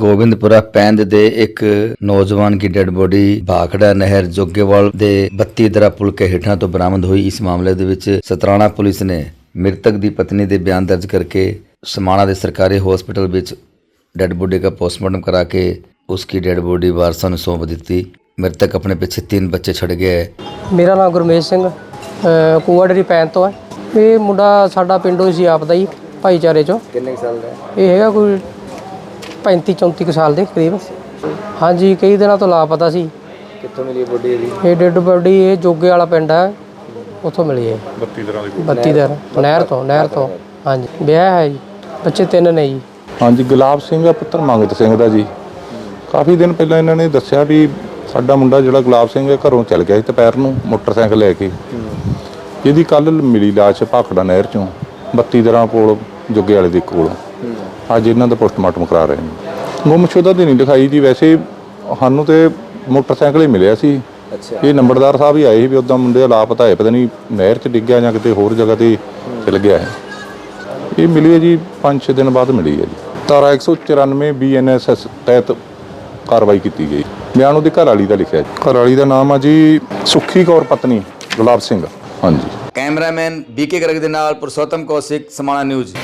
ਗੋਬਿੰਦਪੁਰਾ ਪੈਂਦ ਦੇ ਇੱਕ ਨੌਜਵਾਨ ਦੀ ਡੈੱਡ ਬੋਡੀ ਭਾਖੜਾ ਨਹਿਰ ਜੋਗੇਵਾਲ ਦੇ 32 ਦਰਾ ਪੁਲ ਕੇ ਹੇਠਾਂ ਤੋਂ ਬਰਾਮਦ ਹੋਈ। ਇਸ ਮਾਮਲੇ ਦੇ ਵਿੱਚ ਸਤਰਾਣਾ ਪੁਲਿਸ ਨੇ ਮ੍ਰਿਤਕ ਦੀ ਪਤਨੀ ਦੇ ਬਿਆਨ ਦਰਜ ਕਰਕੇ ਸਮਾਣਾ ਦੇ ਸਰਕਾਰੀ ਹਸਪਤਾਲ ਵਿੱਚ ਡੈੱਡ ਬੋਡੀ ਦਾ ਪੋਸਟਮਾਰਟਮ ਕਰਾ ਕੇ ਉਸकी ਡੈੱਡ ਬੋਡੀ ਵਾਰਸਾਂ ਨੂੰ ਸੌਂਪ ਦਿੱਤੀ। ਮ੍ਰਿਤਕ ਆਪਣੇ ਪਿੱਛੇ ਤਿੰਨ ਬੱਚੇ ਛੱਡ ਗਿਆ ਹੈ। ਮੇਰਾ ਨਾਮ ਗੁਰਮੇਸ਼ ਸਿੰਘ ਕੂਆਡਰੀ ਪੈਨ ਤੋਂ ਹੈ। ਇਹ ਮੁੰਡਾ ਸਾਡਾ ਪਿੰਡੋਂ ਹੀ ਸੀ ਆਪਦਾ ਹੀ ਭਾਈਚਾਰੇ ਚੋਂ। ਕਿੰਨੇ ਸਾਲ ਦਾ ਇਹ ਹੈਗਾ ਕੋਈ 35 34 ਕੁ ਸਾਲ ਦੇ ਕਰੀਬ। ਹਾਂਜੀ ਕਈ ਦਿਨਾਂ ਤੋਂ ਲਾਪਤਾ ਸੀ। ਕਿੱਥੋਂ ਮਿਲੀ ਬੋਡੀ ਇਹਦੀ? ਇਹ ਡੈਡ ਬੋਡੀ ਇਹ ਜੋਗੇ ਵਾਲਾ ਪਿੰਡ ਹੈ। ਉੱਥੋਂ ਮਿਲੀ ਹੈ 32 ਦਿਨਾਂ ਦੀ 32 ਦਿਨ ਨਹਿਰ ਤੋਂ ਨਹਿਰ ਤੋਂ। ਹਾਂਜੀ। ਵਿਆਹ ਹੈ ਜੀ। ਬੱਚੇ ਤਿੰਨ ਨੇ ਜੀ। ਹਾਂਜੀ ਗੁਲਾਬ ਸਿੰਘ ਆ ਪੁੱਤਰ ਮੰਗਤ ਸਿੰਘ ਦਾ ਜੀ। ਕਾਫੀ ਦਿਨ ਪਹਿਲਾਂ ਇਹਨਾਂ ਨੇ ਦੱਸਿਆ ਵੀ ਸਾਡਾ ਮੁੰਡਾ ਜਿਹੜਾ ਗੁਲਾਬ ਸਿੰਘ ਹੈ ਘਰੋਂ ਚਲ ਗਿਆ ਸੀ ਦੁਪਹਿਰ ਨੂੰ ਮੋਟਰਸਾਈਕਲ ਲੈ ਕੇ। ਇਹਦੀ ਕੱਲ ਮਿਲੀ ਲਾਸ਼ ਭਾਖੜਾ ਨਹਿਰ ਚੋਂ। 32 ਦਰਾਂ ਕੋਲ ਜੁੱਗੇ ਵਾਲੇ ਦੇ ਕੋਲ। ਅੱਜ ਇਹਨਾਂ ਦਾ ਪੋਸਟਮਾਰਟਮ ਕਰਾ ਰਹੇ ਨੇ। ਗੁੰਮਸ਼ੁਦਾ ਦੀ ਨਹੀਂ ਲਿਖਾਈ ਜੀ ਵੈਸੇ ਸਾਨੂੰ ਤੇ ਮੋਟਰਸਾਈਕਲ ਹੀ ਮਿਲਿਆ ਸੀ। ਇਹ ਨੰਬਰਦਾਰ ਸਾਹਿਬ ਹੀ ਆਏ ਸੀ ਵੀ ਉਦਾਂ ਮੁੰਡੇ ਦਾ ਲਾਪਤਾ ਹੈ ਪਤਾ ਨਹੀਂ ਨਹਿਰ 'ਚ ਡਿੱਗਿਆ ਜਾਂ ਕਿਤੇ ਹੋਰ ਜਗ੍ਹਾ ਤੇ ਚਲ ਗਿਆ ਹੈ। ਇਹ ਮਿਲੀ ਹੈ ਜੀ 5-6 ਦਿਨ ਬਾਅਦ ਮਿਲੀ ਹੈ ਜੀ। ਧਾਰਾ 194 ਬੀਐਨਐਸਐਸ ਤਹਿਤ ਕਾਰਵਾਈ ਕੀਤੀ ਗਈ। ਬਿਆਨ ਉਹਦੀ ਘਰ ਵਾਲੀ ਦਾ ਲਿਖਿਆ ਜੀ। ਘਰ ਵਾਲੀ ਦਾ ਨਾਮ ਆ ਜੀ ਸੁੱਖੀ ਕੌਰ ਪਤਨੀ ਗੁਲਾਬ ਸਿੰਘ। ਹਾਂਜੀ। ਕੈਮਰਾਮੈਨ ਬੀਕੇ ਗਰਗ ਦੇ ਨਾਲ ਪੁਰਸ਼ੋਤਮ ਕੌਸ਼ਿਕ ਸਮਾਣਾ ਨਿਊਜ਼।